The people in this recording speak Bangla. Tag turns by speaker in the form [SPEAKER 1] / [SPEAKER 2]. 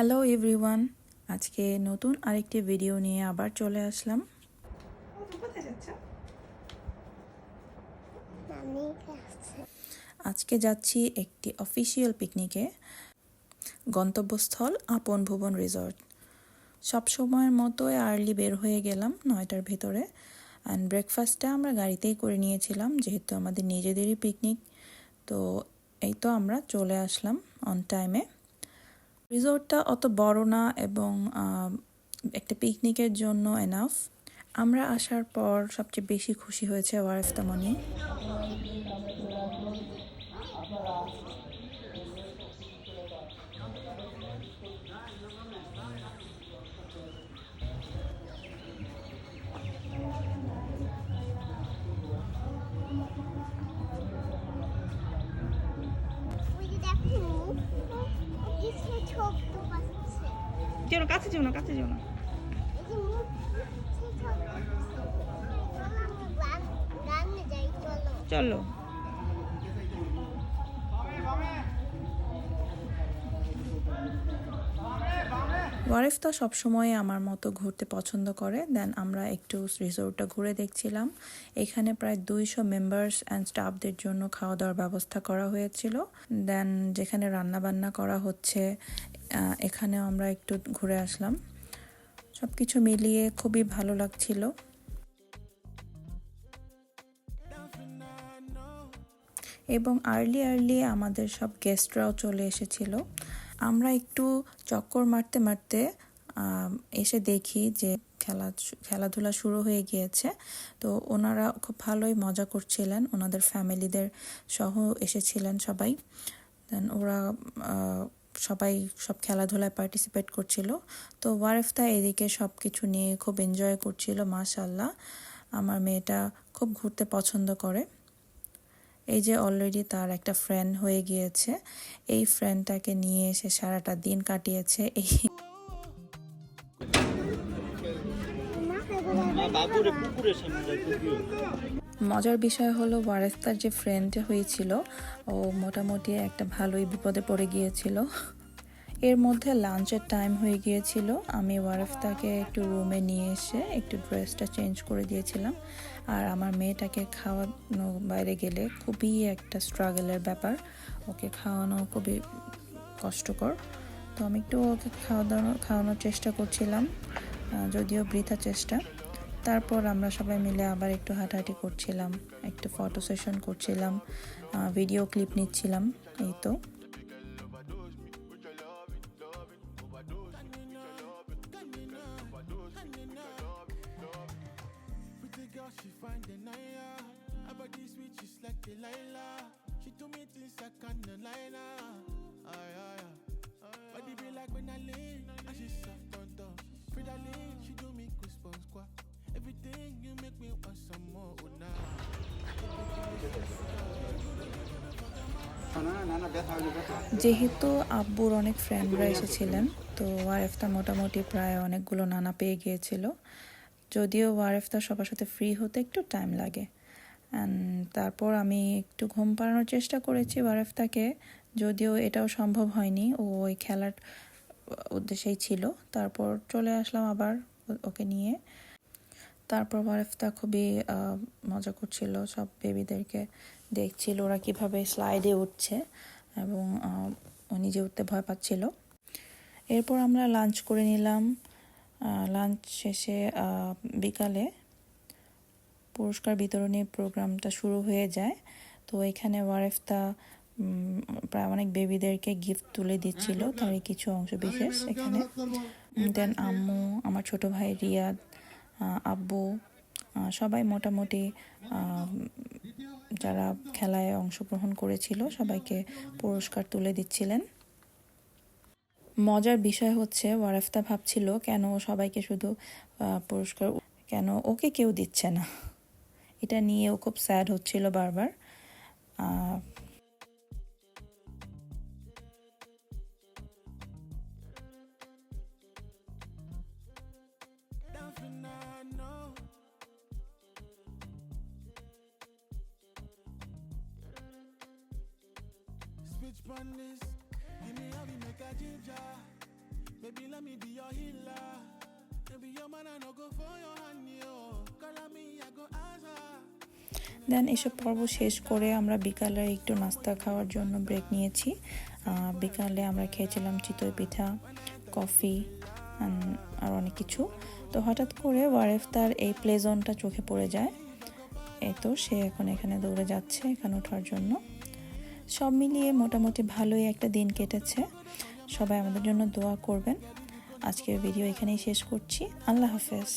[SPEAKER 1] হ্যালো এভরিওয়ান আজকে নতুন আরেকটি ভিডিও নিয়ে আবার চলে আসলাম। আজকে যাচ্ছি একটি অফিসিয়াল পিকনিকে গন্তব্যস্থল আপন ভুবন রিসর্ট সব সময়ের মতোই আর্লি বের হয়ে গেলাম নয়টার ভেতরে। অ্যান্ড ব্রেকফাস্টটা আমরা গাড়িতেই করে নিয়েছিলাম, যেহেতু আমাদের নিজেদেরই পিকনিক তো এই তো আমরা চলে আসলাম অন টাইমে রিসোর্টটা অত বড় না এবং একটা পিকনিকের জন্য এনাফ আমরা আসার পর সবচেয়ে বেশি খুশি হয়েছে ওয়ারেফ তামনি
[SPEAKER 2] যে দেখো ও কিছু ছোট্ট পাচ্ছে
[SPEAKER 3] যেও না কাছে যেও না কাছে যেও না।
[SPEAKER 2] চলো। চলো
[SPEAKER 1] ওয়ারেফতা সবসময় আমার মতো ঘুরতে পছন্দ করে? দেন আমরা একটু রিসোর্টটা ঘুরে দেখছিলাম। এখানে প্রায় দুইশো মেম্বার্স অ্যান্ড স্টাফদের জন্য খাওয়া দাওয়ার ব্যবস্থা করা হয়েছিল। দেন যেখানে রান্না বান্না করা হচ্ছে এখানেও আমরা একটু ঘুরে আসলাম। সব কিছু মিলিয়ে খুবই ভালো লাগছিল। এবং আর্লি আর্লি আমাদের সব গেস্টরাও চলে এসেছিল। আমরা একটু চক্কর মারতে মারতে এসে দেখি যে খেলা খেলাধুলা শুরু হয়ে গিয়েছে। তো ওনারা খুব ভালোই মজা করছিলেন। ওনাদের ফ্যামিলিদের সহ এসেছিলেন সবাই। দেন ওরা সবাই সব খেলাধুলায় পার্টিসিপেট করছিল। তো ওয়ারেফতা এদিকে সব কিছু নিয়ে খুব এনজয় করছিল মাশাল্লাহ আমার মেয়েটা খুব ঘুরতে পছন্দ করে। এই যে অলরেডি তার একটা ফ্রেন্ড হয়ে গিয়েছে, এই ফ্রেন্ডটাকে নিয়ে এসে সারাটা দিন কাটিয়েছে। এই মজার বিষয় হলো ওয়ারেস্তার যে ফ্রেন্ড হয়েছিল, ও মোটামুটি একটা ভালোই বিপদে পড়ে গিয়েছিল। এর মধ্যে লাঞ্চের টাইম হয়ে গিয়েছিল। আমি ওয়ারেফতাকে একটু রুমে নিয়ে এসে একটু ড্রেসটা চেঞ্জ করে দিয়েছিলাম। আর আমার মেয়েটাকে খাওয়ানো বাইরে গেলে খুবই একটা স্ট্রাগলের ব্যাপার। ওকে খাওয়ানো খুবই কষ্টকর। তো আমি একটু ওকে খাওয়া দাওয়ানো খাওয়ানোর চেষ্টা করছিলাম যদিও বৃথা চেষ্টা। তারপর আমরা সবাই মিলে আবার একটু হাঁটাহাঁটি করছিলাম, একটু ফটো সেশন করছিলাম ভিডিও ক্লিপ নিচ্ছিলাম, এই তো।
[SPEAKER 4] Delilah. She do me things I can't deny her. Aye, aye, aye. Body be like when I lean, and she soft on top. Frida Lee, she do me goosebumps squat. Everything you make me want some more, oh nah.
[SPEAKER 1] যেহেতু আব্বুর অনেক ফ্রেন্ডরা এসেছিলেন তো ওয়ারেফতা মোটামুটি প্রায় অনেকগুলো নানা পেয়ে গিয়েছিল যদিও ওয়ারেফতা সবার সাথে ফ্রি হতে একটু টাইম লাগে তারপর আমি একটু ঘুম পাড়ানোর চেষ্টা করেছি ওয়ারেফতাকে যদিও এটাও সম্ভব হয়নি, ও ওই খেলার উদ্দেশ্যেই ছিল। তারপর চলে আসলাম আবার ওকে নিয়ে। তারপর ওয়ারেফতা খুবই মজা করছিল, সব বেবিদেরকে দেখছিল, ওরা কীভাবে স্লাইডে উঠছে এবং ও নিজে উঠতে ভয় পাচ্ছিল। এরপর আমরা লাঞ্চ করে নিলাম। লাঞ্চ শেষে বিকালে পুরস্কার বিতরণী প্রোগ্রামটা শুরু হয়ে যায়। তো এখানে ওয়ারেফতা প্রায় অনেক বেবিদেরকে গিফট তুলে দিচ্ছিল তারই কিছু অংশ বিশেষ এখানে। দেন আম্মু, আমার ছোট ভাই রিয়াদ আব্বু সবাই মোটামুটি যারা খেলায় অংশগ্রহণ করেছিল, সবাইকে পুরস্কার তুলে দিচ্ছিলেন। মজার বিষয় হচ্ছে, ওয়ারেফতা ভাবছিল কেন সবাইকে শুধু পুরস্কার, কেন ওকে কেউ দিচ্ছে না। এটা নিয়ে ও খুব স্যাড হচ্ছিল বারবার.
[SPEAKER 4] Switch this. Give me ginger. your healer. Maybe your man I no go for your hand, yo. Call me.
[SPEAKER 1] দেন এসব পর্ব শেষ করে আমরা বিকালে একটু নাস্তা খাওয়ার জন্য ব্রেক নিয়েছি। বিকালে আমরা খেয়েছিলাম চিতই পিঠা কফি আর অনেক কিছু। তো হঠাৎ করে ওয়ারেফ তার এই প্লে জোনটা চোখে পড়ে যায়। এই তো সে এখন এখানে দৌড়ে যাচ্ছে এখানে ওঠার জন্য। সব মিলিয়ে মোটামুটি ভালোই একটা দিন কেটেছে। সবাই আমাদের জন্য দোয়া করবেন। আজকের ভিডিও এখানেই শেষ করছি। আল্লাহ হাফেজ।